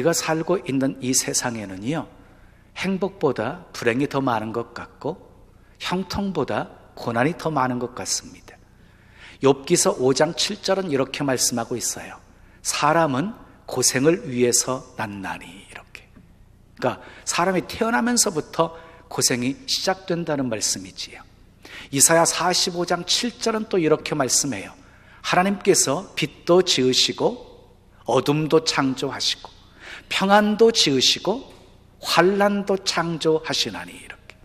우리가 살고 있는 이 세상에는요, 행복보다 불행이 더 많은 것 같고, 형통보다 고난이 더 많은 것 같습니다. 욥기서 5장 7절은 이렇게 말씀하고 있어요. 사람은 고생을 위해서 난나니 이렇게. 그러니까 사람이 태어나면서부터 고생이 시작된다는 말씀이지요. 이사야 45장 7절은 또 이렇게 말씀해요. 하나님께서 빛도 지으시고 어둠도 창조하시고 평안도 지으시고 환란도 창조하시나니 이렇게.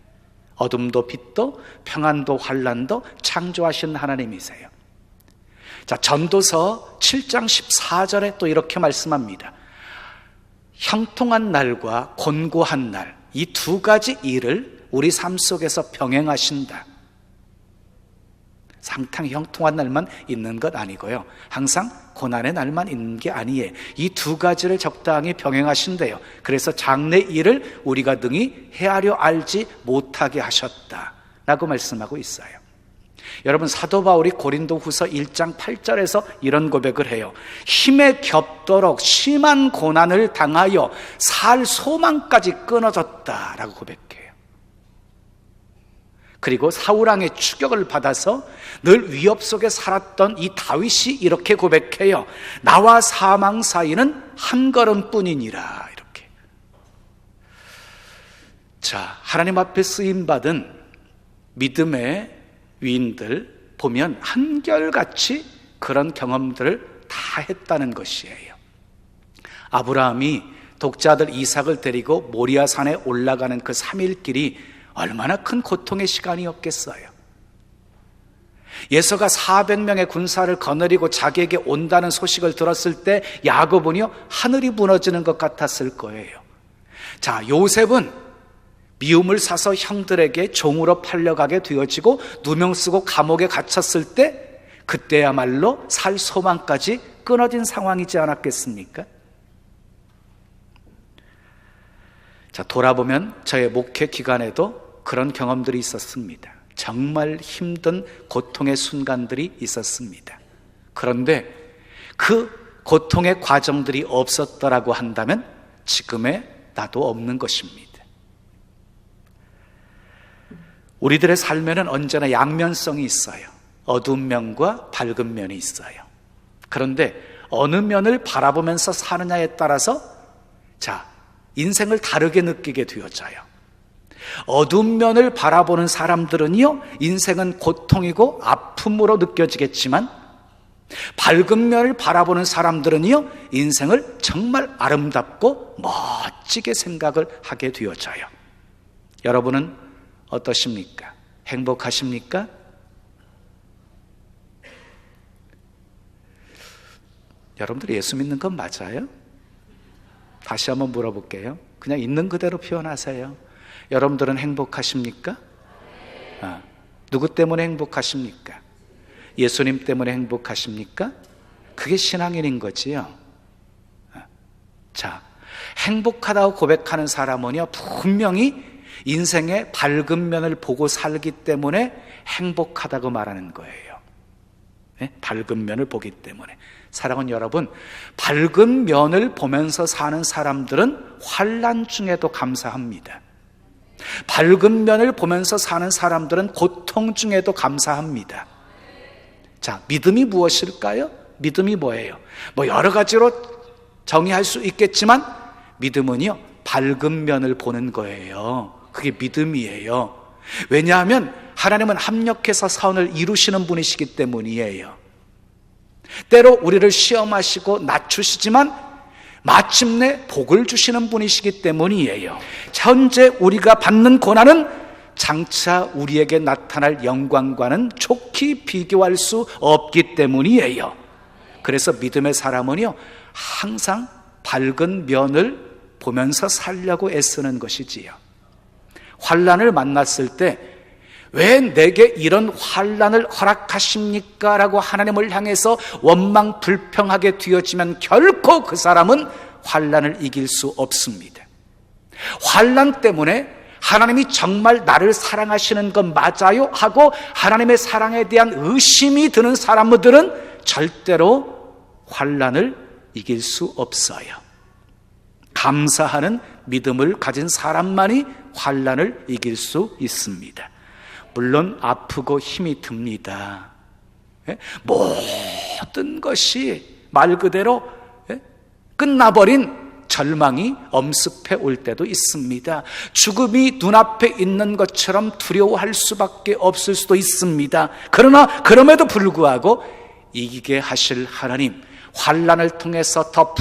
어둠도 빛도 평안도 환란도 창조하신 하나님이세요. 자, 전도서 7장 14절에 또 이렇게 말씀합니다. 형통한 날과 곤고한 날, 이 두 가지 일을 우리 삶 속에서 병행하신다. 상탕 형통한 날만 있는 것 아니고요. 항상 고난의 날만 있는 게 아니에요. 이 두 가지를 적당히 병행하신대요. 그래서 장래 일을 우리가 능히 헤아려 알지 못하게 하셨다. 라고 말씀하고 있어요. 여러분 사도 바울이 고린도 후서 1장 8절에서 이런 고백을 해요. 힘에 겹도록 심한 고난을 당하여 살 소망까지 끊어졌다라고 고백해요. 그리고 사울왕의 추격을 받아서 늘 위협 속에 살았던 이 다윗이 이렇게 고백해요. 나와 사망 사이는 한 걸음뿐이니라 이렇게. 자, 하나님 앞에 쓰임 받은 믿음의 위인들 보면 한결같이 그런 경험들을 다 했다는 것이에요. 아브라함이 독자들 이삭을 데리고 모리아 산에 올라가는 그 3일 길이 얼마나 큰 고통의 시간이었겠어요. 예서가 400명의 군사를 거느리고 자기에게 온다는 소식을 들었을 때 야곱은요 하늘이 무너지는 것 같았을 거예요. 자, 요셉은 미움을 사서 형들에게 종으로 팔려가게 되어지고 누명 쓰고 감옥에 갇혔을 때 그때야말로 살 소망까지 끊어진 상황이지 않았겠습니까? 자, 돌아보면 저의 목회 기간에도 그런 경험들이 있었습니다. 정말 힘든 고통의 순간들이 있었습니다. 그런데 그 고통의 과정들이 없었더라고 한다면 지금의 나도 없는 것입니다. 우리들의 삶에는 언제나 양면성이 있어요. 어두운 면과 밝은 면이 있어요. 그런데 어느 면을 바라보면서 사느냐에 따라서 자, 인생을 다르게 느끼게 되어져요. 어두운 면을 바라보는 사람들은요, 인생은 고통이고 아픔으로 느껴지겠지만, 밝은 면을 바라보는 사람들은요, 인생을 정말 아름답고 멋지게 생각을 하게 되어져요. 여러분은 어떠십니까? 행복하십니까? 여러분들 예수 믿는 건 맞아요? 다시 한번 물어볼게요. 그냥 있는 그대로 표현하세요. 여러분들은 행복하십니까? 아, 누구 때문에 행복하십니까? 예수님 때문에 행복하십니까? 그게 신앙인인 거지요. 아, 자, 행복하다고 고백하는 사람은요, 분명히 인생의 밝은 면을 보고 살기 때문에 행복하다고 말하는 거예요. 네? 밝은 면을 보기 때문에. 사랑은 여러분, 밝은 면을 보면서 사는 사람들은 환란 중에도 감사합니다. 밝은 면을 보면서 사는 사람들은 고통 중에도 감사합니다. 자, 믿음이 무엇일까요? 믿음이 뭐예요? 뭐 여러 가지로 정의할 수 있겠지만 믿음은요, 밝은 면을 보는 거예요. 그게 믿음이에요. 왜냐하면 하나님은 합력해서 사원을 이루시는 분이시기 때문이에요. 때로 우리를 시험하시고 낮추시지만 마침내 복을 주시는 분이시기 때문이에요. 현재 우리가 받는 고난은 장차 우리에게 나타날 영광과는 좋게 비교할 수 없기 때문이에요. 그래서 믿음의 사람은요, 항상 밝은 면을 보면서 살려고 애쓰는 것이지요. 환란을 만났을 때 왜 내게 이런 환란을 허락하십니까? 라고 하나님을 향해서 원망 불평하게 되어지면 결코 그 사람은 환란을 이길 수 없습니다. 환란 때문에 하나님이 정말 나를 사랑하시는 건 맞아요? 하고 하나님의 사랑에 대한 의심이 드는 사람들은 절대로 환란을 이길 수 없어요. 감사하는 믿음을 가진 사람만이 환란을 이길 수 있습니다. 물론 아프고 힘이 듭니다. 예? 모든 것이 말 그대로 예? 끝나버린 절망이 엄습해 올 때도 있습니다. 죽음이 눈앞에 있는 것처럼 두려워할 수밖에 없을 수도 있습니다. 그러나 그럼에도 불구하고 이기게 하실 하나님, 환란을 통해서 더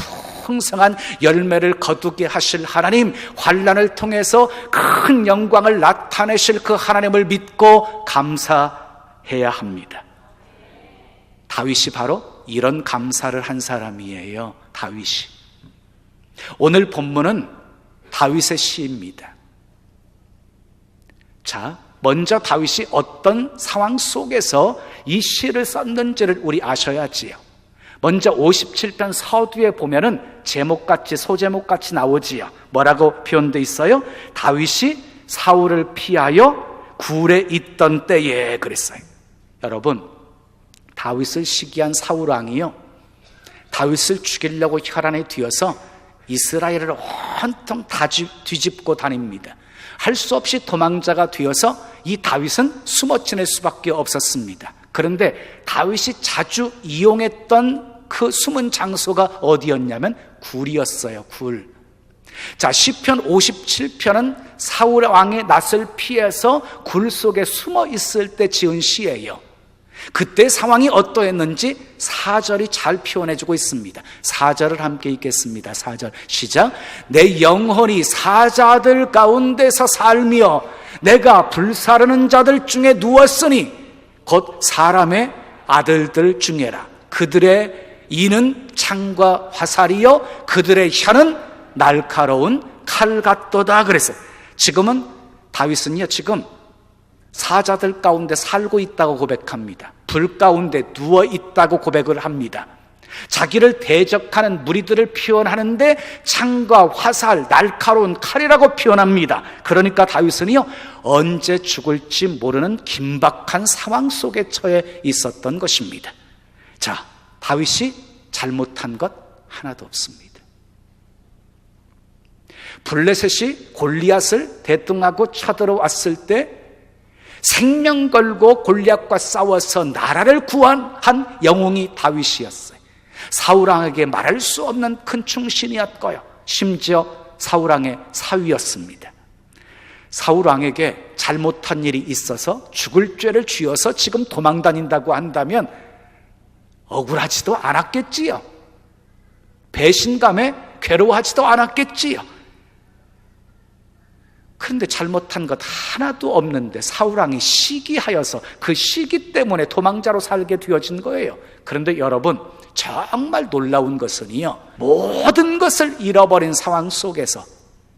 풍성한 열매를 거두게 하실 하나님, 환란을 통해서 큰 영광을 나타내실 그 하나님을 믿고 감사해야 합니다. 다윗이 바로 이런 감사를 한 사람이에요. 다윗이. 오늘 본문은 다윗의 시입니다. 자, 먼저 다윗이 어떤 상황 속에서 이 시를 썼는지를 우리 아셔야지요. 먼저 57편 서두에 보면은 제목같이 소제목같이 나오지요. 뭐라고 표현되어 있어요? 다윗이 사울을 피하여 굴에 있던 때에 그랬어요. 여러분, 다윗을 시기한 사울 왕이요. 다윗을 죽이려고 혈안에 뒤어서 이스라엘을 온통 다 뒤집고 다닙니다. 할 수 없이 도망자가 되어서 이 다윗은 숨어 지낼 수밖에 없었습니다. 그런데 다윗이 자주 이용했던 그 숨은 장소가 어디였냐면 굴이었어요. 굴. 자, 시편 57편은 사울 왕의 낯을 피해서 굴 속에 숨어 있을 때 지은 시예요. 그때 상황이 어떠했는지 사절이 잘 표현해 주고 있습니다. 사절을 함께 읽겠습니다. 사절 시작. 내 영혼이 사자들 가운데서 살며 내가 불사르는 자들 중에 누웠으니 곧 사람의 아들들 중에라. 그들의 이는 창과 화살이요 그들의 혀는 날카로운 칼 같도다 그랬어요. 지금은 다윗은요 지금 사자들 가운데 살고 있다고 고백합니다. 불 가운데 누워 있다고 고백을 합니다. 자기를 대적하는 무리들을 표현하는데 창과 화살, 날카로운 칼이라고 표현합니다. 그러니까 다윗은요, 언제 죽을지 모르는 긴박한 상황 속에 처해 있었던 것입니다. 자, 다윗이 잘못한 것 하나도 없습니다. 블레셋이 골리앗을 대등하고 쳐들어왔을 때 생명 걸고 골리앗과 싸워서 나라를 구한 한 영웅이 다윗이었어요. 사울왕에게 말할 수 없는 큰 충신이었고요. 심지어 사울왕의 사위였습니다. 사울왕에게 잘못한 일이 있어서 죽을 죄를 쥐어서 지금 도망 다닌다고 한다면 억울하지도 않았겠지요. 배신감에 괴로워하지도 않았겠지요. 그런데 잘못한 것 하나도 없는데 사울왕이 시기하여서 그 시기 때문에 도망자로 살게 되어진 거예요. 그런데 여러분, 정말 놀라운 것은요, 모든 것을 잃어버린 상황 속에서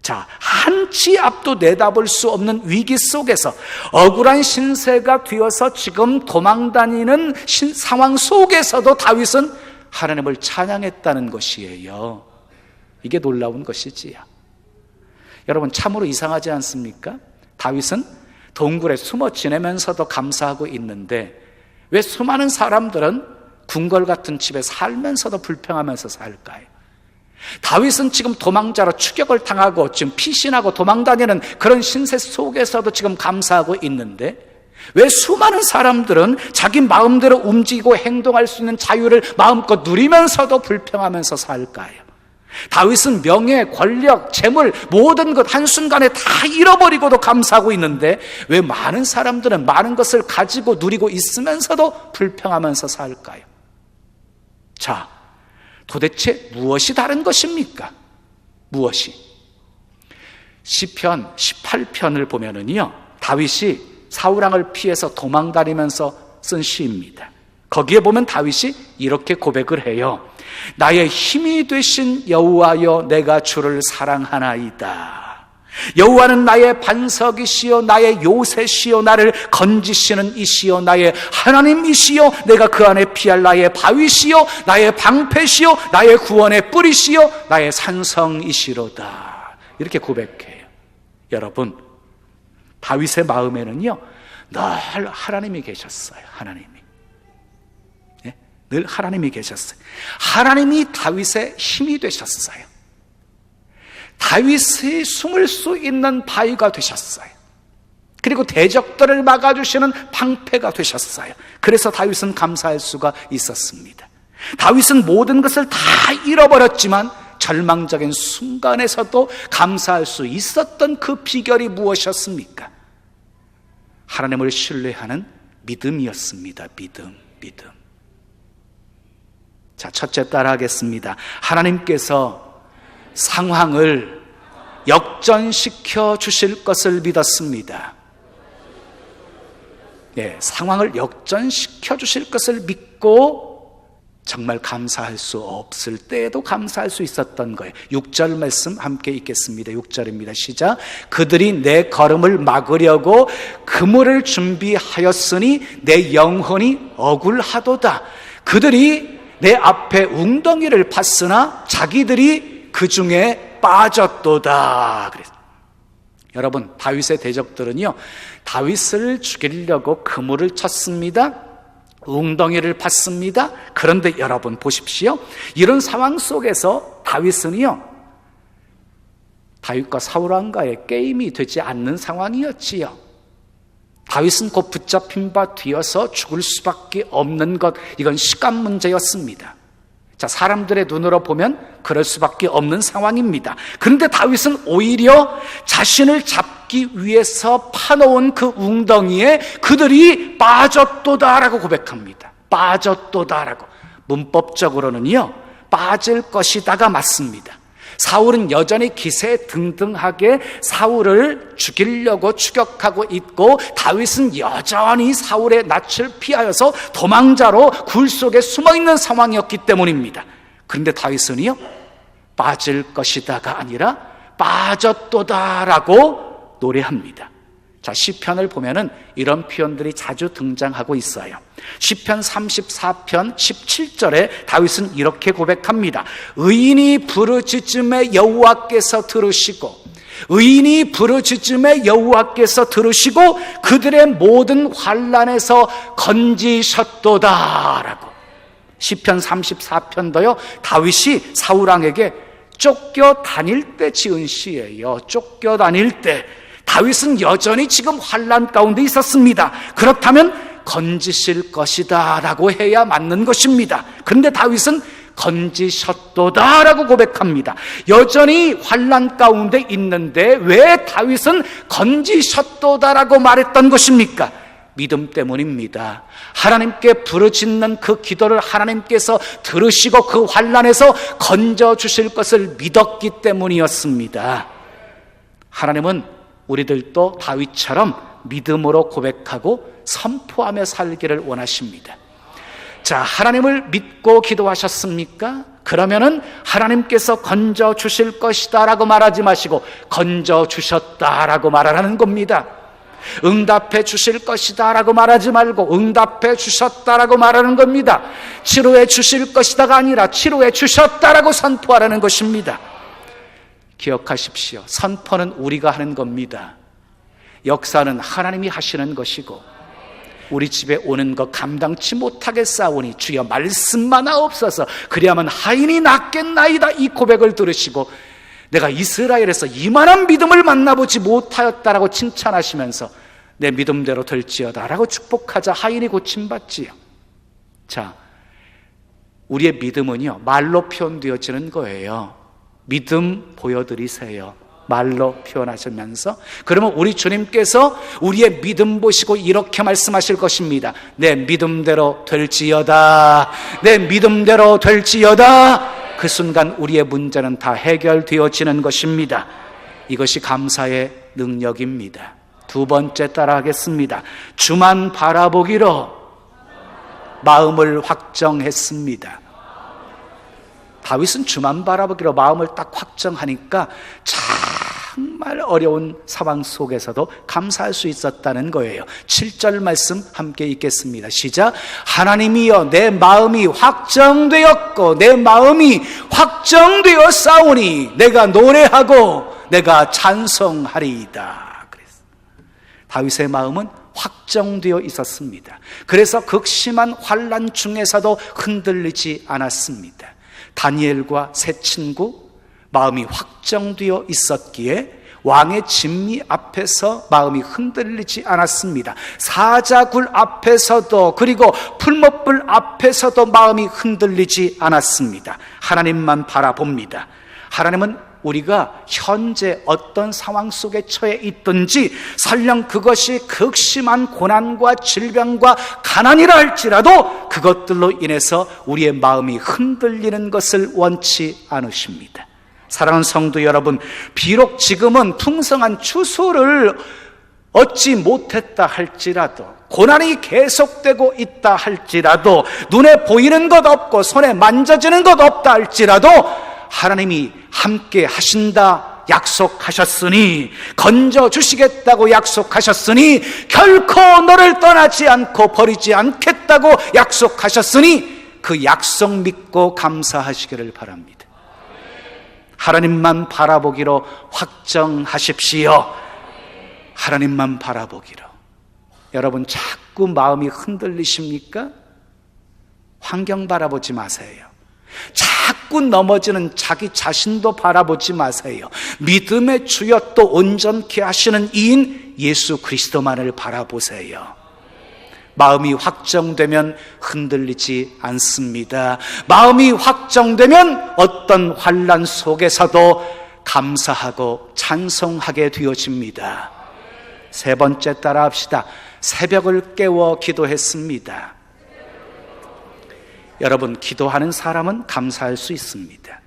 자, 한치 앞도 내다볼 수 없는 위기 속에서 억울한 신세가 되어서 지금 도망 다니는 신, 상황 속에서도 다윗은 하나님을 찬양했다는 것이에요. 이게 놀라운 것이지요. 여러분 참으로 이상하지 않습니까? 다윗은 동굴에 숨어 지내면서도 감사하고 있는데 왜 수많은 사람들은 궁궐 같은 집에 살면서도 불평하면서 살까요? 다윗은 지금 도망자로 추격을 당하고 지금 피신하고 도망다니는 그런 신세 속에서도 지금 감사하고 있는데 왜 수많은 사람들은 자기 마음대로 움직이고 행동할 수 있는 자유를 마음껏 누리면서도 불평하면서 살까요? 다윗은 명예, 권력, 재물, 모든 것 한순간에 다 잃어버리고도 감사하고 있는데 왜 많은 사람들은 많은 것을 가지고 누리고 있으면서도 불평하면서 살까요? 자, 도대체 무엇이 다른 것입니까? 무엇이? 시편 18편을 보면은요, 다윗이 사우랑을 피해서 도망다니면서 쓴 시입니다. 거기에 보면 다윗이 이렇게 고백을 해요. 나의 힘이 되신 여호와여 내가 주를 사랑하나이다. 여호와는 나의 반석이시요 나의 요새시요 나를 건지시는 이시요 나의 하나님이시요 내가 그 안에 피할 나의 바위시요 나의 방패시요 나의 구원의 뿌리시요 나의 산성이시로다. 이렇게 고백해요. 여러분 다윗의 마음에는요 늘 하나님이 계셨어요. 하나님이. 늘 하나님이 계셨어요. 하나님이 다윗의 힘이 되셨어요. 다윗이 숨을 수 있는 바위가 되셨어요. 그리고 대적들을 막아주시는 방패가 되셨어요. 그래서 다윗은 감사할 수가 있었습니다. 다윗은 모든 것을 다 잃어버렸지만 절망적인 순간에서도 감사할 수 있었던 그 비결이 무엇이었습니까? 하나님을 신뢰하는 믿음이었습니다. 믿음, 믿음. 자, 첫째 따라 하겠습니다. 하나님께서 상황을 역전시켜 주실 것을 믿었습니다. 예, 상황을 역전시켜 주실 것을 믿고 정말 감사할 수 없을 때에도 감사할 수 있었던 거예요. 6절 말씀 함께 읽겠습니다. 6절입니다. 시작. 그들이 내 걸음을 막으려고 그물을 준비하였으니 내 영혼이 억울하도다. 그들이 내 앞에 웅덩이를 팠으나 자기들이 그 중에 빠졌도다. 그랬 여러분, 다윗의 대적들은요, 다윗을 죽이려고 그물을 쳤습니다. 웅덩이를 팠습니다. 그런데 여러분 보십시오. 이런 상황 속에서 다윗은요, 다윗과 사울 왕과의 게임이 되지 않는 상황이었지요. 다윗은 곧 붙잡힌 바 뒤어서 죽을 수밖에 없는 것, 이건 시간 문제였습니다. 자, 사람들의 눈으로 보면 그럴 수밖에 없는 상황입니다. 그런데 다윗은 오히려 자신을 잡기 위해서 파놓은 그 웅덩이에 그들이 빠졌도다라고 고백합니다. 빠졌도다라고. 문법적으로는요, 빠질 것이다가 맞습니다. 사울은 여전히 기세 등등하게 사울을 죽이려고 추격하고 있고 다윗은 여전히 사울의 낯을 피하여서 도망자로 굴 속에 숨어 있는 상황이었기 때문입니다. 그런데 다윗은요 빠질 것이다가 아니라 빠졌도다라고 노래합니다. 자, 시편을 보면은 이런 표현들이 자주 등장하고 있어요. 시편 34편 17절에 다윗은 이렇게 고백합니다. 의인이 부르짖음에 여호와께서 들으시고 의인이 부르짖음에 여호와께서 들으시고 그들의 모든 환란에서 건지셨도다라고. 시편 34편도요. 다윗이 사울 왕에게 쫓겨 다닐 때 지은 시예요. 쫓겨 다닐 때 다윗은 여전히 지금 환란 가운데 있었습니다. 그렇다면 건지실 것이다라고 해야 맞는 것입니다. 그런데 다윗은 건지셨도다라고 고백합니다. 여전히 환란 가운데 있는데 왜 다윗은 건지셨도다라고 말했던 것입니까? 믿음 때문입니다. 하나님께 부르짖는 그 기도를 하나님께서 들으시고 그 환란에서 건져 주실 것을 믿었기 때문이었습니다. 하나님은 우리들도 다윗처럼 믿음으로 고백하고 선포하며 살기를 원하십니다. 자, 하나님을 믿고 기도하셨습니까? 그러면은 하나님께서 건져 주실 것이다라고 말하지 마시고 건져 주셨다라고 말하라는 겁니다. 응답해 주실 것이다 라고 말하지 말고 응답해 주셨다 라고 말하는 겁니다. 치료해 주실 것이다가 아니라 치료해 주셨다 라고 선포하라는 것입니다. 기억하십시오. 선포는 우리가 하는 겁니다. 역사는 하나님이 하시는 것이고 우리 집에 오는 것 감당치 못하게 싸우니 주여 말씀만 하옵소서 그리하면 하인이 낫겠나이다 이 고백을 들으시고 내가 이스라엘에서 이만한 믿음을 만나보지 못하였다라고 칭찬하시면서 내 믿음대로 될지어다라고 축복하자 하인이 고침받지요. 자, 우리의 믿음은요 말로 표현되어지는 거예요. 믿음 보여드리세요. 말로 표현하시면서 그러면 우리 주님께서 우리의 믿음 보시고 이렇게 말씀하실 것입니다. 내 믿음대로 될지어다. 내 믿음대로 될지어다. 그 순간 우리의 문제는 다 해결되어지는 것입니다. 이것이 감사의 능력입니다. 두 번째 따라 하겠습니다. 주만 바라보기로 마음을 확정했습니다. 다윗은 주만 바라보기로 마음을 딱 확정하니까 정말 어려운 상황 속에서도 감사할 수 있었다는 거예요. 7절 말씀 함께 읽겠습니다. 시작. 하나님이여 내 마음이 확정되었고 내 마음이 확정되어 싸우니 내가 노래하고 내가 찬송하리이다. 다윗의 마음은 확정되어 있었습니다. 그래서 극심한 환란 중에서도 흔들리지 않았습니다. 다니엘과 세 친구, 마음이 확정되어 있었기에 왕의 진미 앞에서 마음이 흔들리지 않았습니다. 사자굴 앞에서도 그리고 풀목불 앞에서도 마음이 흔들리지 않았습니다. 하나님만 바라봅니다. 하나님은 우리가 현재 어떤 상황 속에 처해 있든지 설령 그것이 극심한 고난과 질병과 가난이라 할지라도 그것들로 인해서 우리의 마음이 흔들리는 것을 원치 않으십니다. 사랑하는 성도 여러분, 비록 지금은 풍성한 추수를 얻지 못했다 할지라도 고난이 계속되고 있다 할지라도 눈에 보이는 것 없고 손에 만져지는 것 없다 할지라도 하나님이 함께 하신다 약속하셨으니 건져 주시겠다고 약속하셨으니 결코 너를 떠나지 않고 버리지 않겠다고 약속하셨으니 그 약속 믿고 감사하시기를 바랍니다. 하나님만 바라보기로 확정하십시오. 하나님만 바라보기로. 여러분 자꾸 마음이 흔들리십니까? 환경 바라보지 마세요. 자꾸 넘어지는 자기 자신도 바라보지 마세요. 믿음의 주여 또 온전케 하시는 이인 예수 그리스도만을 바라보세요. 마음이 확정되면 흔들리지 않습니다. 마음이 확정되면 어떤 환란 속에서도 감사하고 찬송하게 되어집니다. 세 번째 따라 합시다. 새벽을 깨워 기도했습니다. 여러분, 기도하는 사람은 감사할 수 있습니다.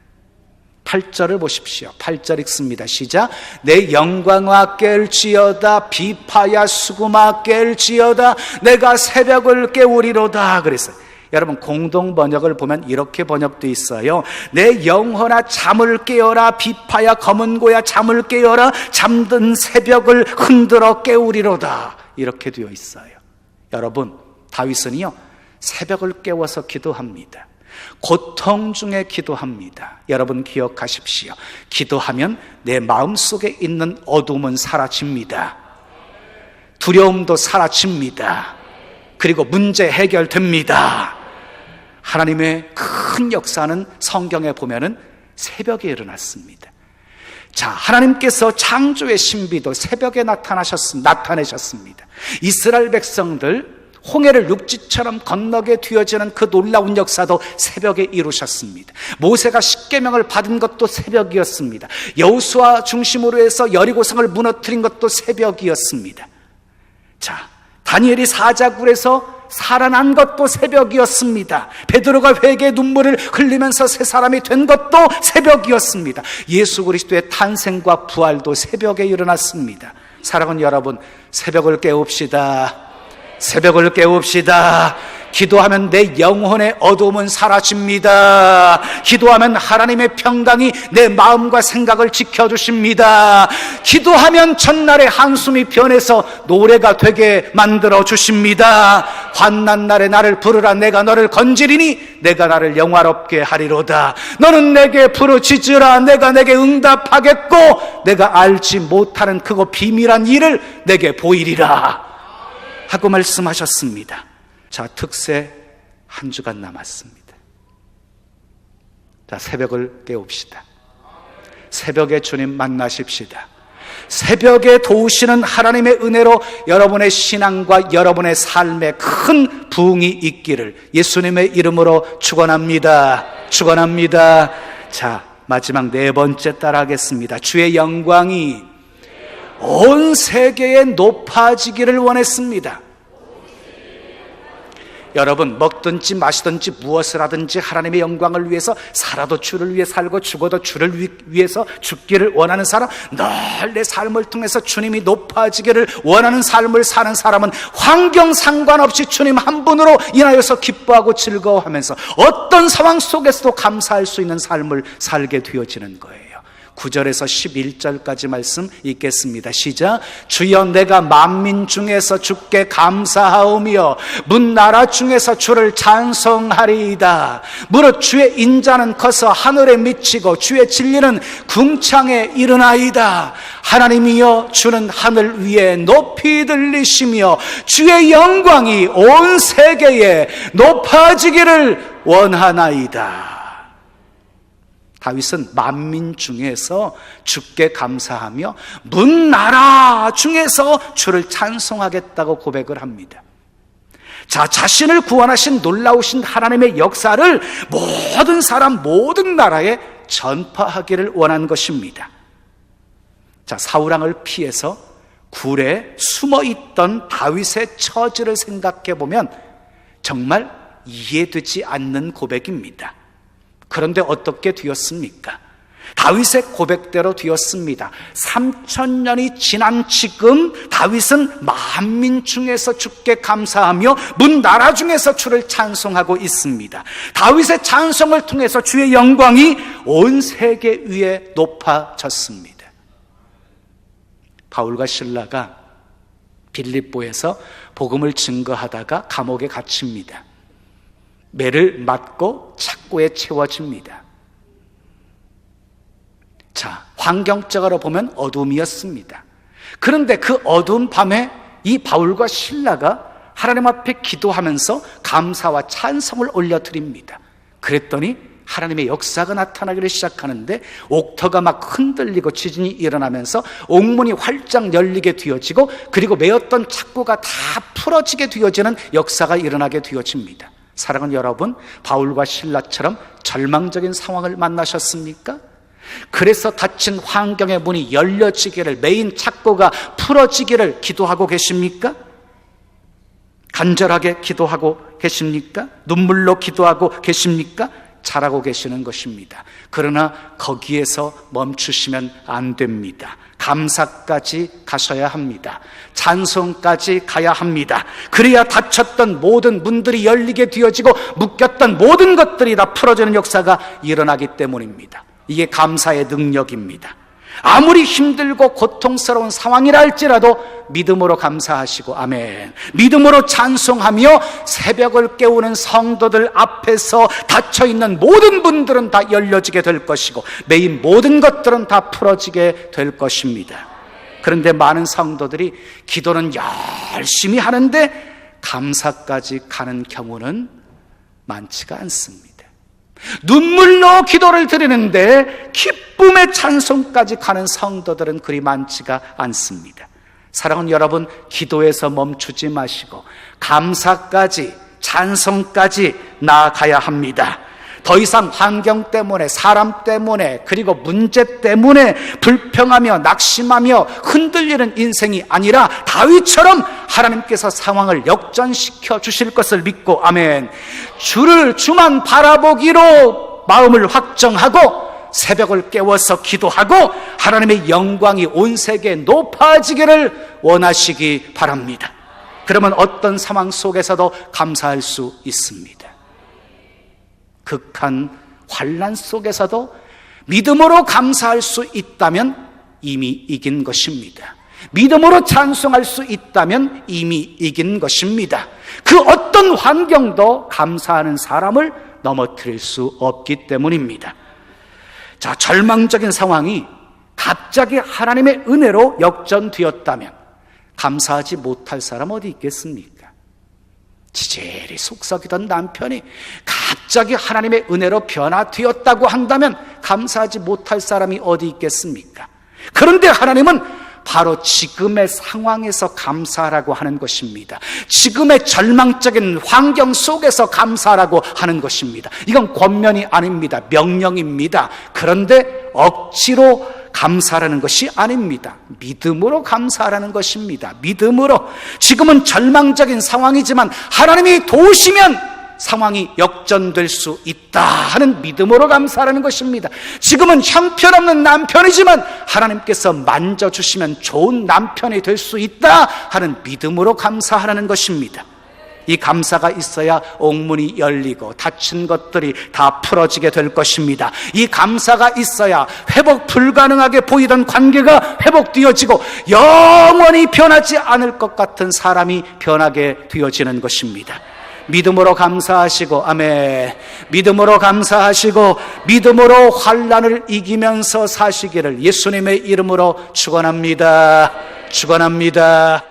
8절을 보십시오. 8절 읽습니다. 시작. 내 영광아 깰지어다 비파야 수구마 깰지어다 내가 새벽을 깨우리로다 그랬어요. 여러분 공동 번역을 보면 이렇게 번역돼 있어요. 내 영혼아 잠을 깨어라 비파야 검은 고야 잠을 깨어라 잠든 새벽을 흔들어 깨우리로다 이렇게 되어 있어요. 여러분 다윗은요 새벽을 깨워서 기도합니다. 고통 중에 기도합니다. 여러분 기억하십시오. 기도하면 내 마음 속에 있는 어둠은 사라집니다. 두려움도 사라집니다. 그리고 문제 해결됩니다. 하나님의 큰 역사는 성경에 보면은 새벽에 일어났습니다. 자, 하나님께서 창조의 신비도 새벽에 나타나셨, 나타내셨습니다. 이스라엘 백성들 홍해를 육지처럼 건너게 되어지는 그 놀라운 역사도 새벽에 이루셨습니다. 모세가 십계명을 받은 것도 새벽이었습니다. 여호수아 중심으로 해서 여리고성을 무너뜨린 것도 새벽이었습니다. 자, 다니엘이 사자굴에서 살아난 것도 새벽이었습니다. 베드로가 회개 눈물을 흘리면서 새 사람이 된 것도 새벽이었습니다. 예수 그리스도의 탄생과 부활도 새벽에 일어났습니다. 사랑하는 여러분, 새벽을 깨웁시다. 새벽을 깨웁시다. 기도하면 내 영혼의 어둠은 사라집니다. 기도하면 하나님의 평강이 내 마음과 생각을 지켜주십니다. 기도하면 첫날의 한숨이 변해서 노래가 되게 만들어 주십니다. 환난 날에 나를 부르라 내가 너를 건지리니 내가 나를 영화롭게 하리로다. 너는 내게 부르짖으라 내가 내게 응답하겠고 내가 알지 못하는 그거 비밀한 일을 내게 보이리라. 하고 말씀하셨습니다. 자, 특세 한 주간 남았습니다. 자, 새벽을 깨웁시다. 새벽에 주님 만나십시다. 새벽에 도우시는 하나님의 은혜로 여러분의 신앙과 여러분의 삶에 큰 부흥이 있기를 예수님의 이름으로 축원합니다. 축원합니다. 자, 마지막 네 번째 따라하겠습니다. 주의 영광이 온 세계에 높아지기를 원했습니다. 여러분 먹든지 마시든지 무엇을 하든지 하나님의 영광을 위해서 살아도 주를 위해 살고 죽어도 주를 위해서 죽기를 원하는 사람 늘 내 삶을 통해서 주님이 높아지기를 원하는 삶을 사는 사람은 환경 상관없이 주님 한 분으로 인하여서 기뻐하고 즐거워하면서 어떤 상황 속에서도 감사할 수 있는 삶을 살게 되어지는 거예요. 9절에서 11절까지 말씀 읽겠습니다. 시작. 주여 내가 만민 중에서 주께 감사하오며 문 나라 중에서 주를 찬송하리이다. 무릇 주의 인자는 커서 하늘에 미치고 주의 진리는 궁창에 이르나이다. 하나님이여 주는 하늘 위에 높이 들리시며 주의 영광이 온 세계에 높아지기를 원하나이다. 다윗은 만민 중에서 주께 감사하며 문 나라 중에서 주를 찬송하겠다고 고백을 합니다. 자, 자신을 구원하신 놀라우신 하나님의 역사를 모든 사람, 모든 나라에 전파하기를 원한 것입니다. 자, 사우랑을 피해서 굴에 숨어 있던 다윗의 처지를 생각해 보면 정말 이해되지 않는 고백입니다. 그런데 어떻게 되었습니까? 다윗의 고백대로 되었습니다. 3천 년이 지난 지금 다윗은 만민 중에서 주께 감사하며 문 나라 중에서 주를 찬송하고 있습니다. 다윗의 찬송을 통해서 주의 영광이 온 세계 위에 높아졌습니다. 바울과 신라가 빌립보에서 복음을 증거하다가 감옥에 갇힙니다. 매를 맞고 착고에 채워집니다. 자, 환경적으로 보면 어둠이었습니다. 그런데 그 어두운 밤에 이 바울과 신라가 하나님 앞에 기도하면서 감사와 찬성을 올려드립니다. 그랬더니 하나님의 역사가 나타나기를 시작하는데 옥터가 막 흔들리고 지진이 일어나면서 옥문이 활짝 열리게 되어지고 그리고 매었던 착고가 다 풀어지게 되어지는 역사가 일어나게 되어집니다. 사랑하는 여러분, 바울과 신라처럼 절망적인 상황을 만나셨습니까? 그래서 닫힌 환경의 문이 열려지기를 메인 착고가 풀어지기를 기도하고 계십니까? 간절하게 기도하고 계십니까? 눈물로 기도하고 계십니까? 잘하고 계시는 것입니다. 그러나 거기에서 멈추시면 안 됩니다. 감사까지 가셔야 합니다. 찬송까지 가야 합니다. 그래야 닫혔던 모든 문들이 열리게 되어지고 묶였던 모든 것들이 다 풀어지는 역사가 일어나기 때문입니다. 이게 감사의 능력입니다. 아무리 힘들고 고통스러운 상황이라 할지라도 믿음으로 감사하시고 아멘. 믿음으로 찬송하며 새벽을 깨우는 성도들 앞에서 닫혀 있는 모든 분들은 다 열려지게 될 것이고 매일 모든 것들은 다 풀어지게 될 것입니다. 그런데 많은 성도들이 기도는 열심히 하는데 감사까지 가는 경우는 많지가 않습니다. 눈물로 기도를 드리는데 기쁨의 찬송까지 가는 성도들은 그리 많지가 않습니다. 사랑하는 여러분, 기도에서 멈추지 마시고 감사까지 찬송까지 나아가야 합니다. 더 이상 환경 때문에 사람 때문에 그리고 문제 때문에 불평하며 낙심하며 흔들리는 인생이 아니라 다윗처럼 하나님께서 상황을 역전시켜 주실 것을 믿고 아멘. 주를 주만 바라보기로 마음을 확정하고 새벽을 깨워서 기도하고 하나님의 영광이 온 세계에 높아지기를 원하시기 바랍니다. 그러면 어떤 상황 속에서도 감사할 수 있습니다. 극한 환란 속에서도 믿음으로 감사할 수 있다면 이미 이긴 것입니다. 믿음으로 찬송할 수 있다면 이미 이긴 것입니다. 그 어떤 환경도 감사하는 사람을 넘어뜨릴 수 없기 때문입니다. 자, 절망적인 상황이 갑자기 하나님의 은혜로 역전되었다면 감사하지 못할 사람 어디 있겠습니까? 지젤이 속삭이던 남편이 갑자기 하나님의 은혜로 변화되었다고 한다면 감사하지 못할 사람이 어디 있겠습니까? 그런데 하나님은 바로 지금의 상황에서 감사하라고 하는 것입니다. 지금의 절망적인 환경 속에서 감사하라고 하는 것입니다. 이건 권면이 아닙니다. 명령입니다. 그런데 억지로 감사라는 것이 아닙니다. 믿음으로 감사하라는 것입니다. 믿음으로. 지금은 절망적인 상황이지만 하나님이 도우시면 상황이 역전될 수 있다 하는 믿음으로 감사하는 것입니다. 지금은 형편없는 남편이지만 하나님께서 만져주시면 좋은 남편이 될 수 있다 하는 믿음으로 감사하는 것입니다. 이 감사가 있어야 옥문이 열리고 닫힌 것들이 다 풀어지게 될 것입니다. 이 감사가 있어야 회복 불가능하게 보이던 관계가 회복되어지고 영원히 변하지 않을 것 같은 사람이 변하게 되어지는 것입니다. 믿음으로 감사하시고 아멘. 믿음으로 감사하시고 믿음으로 환란을 이기면서 사시기를 예수님의 이름으로 축원합니다. 축원합니다.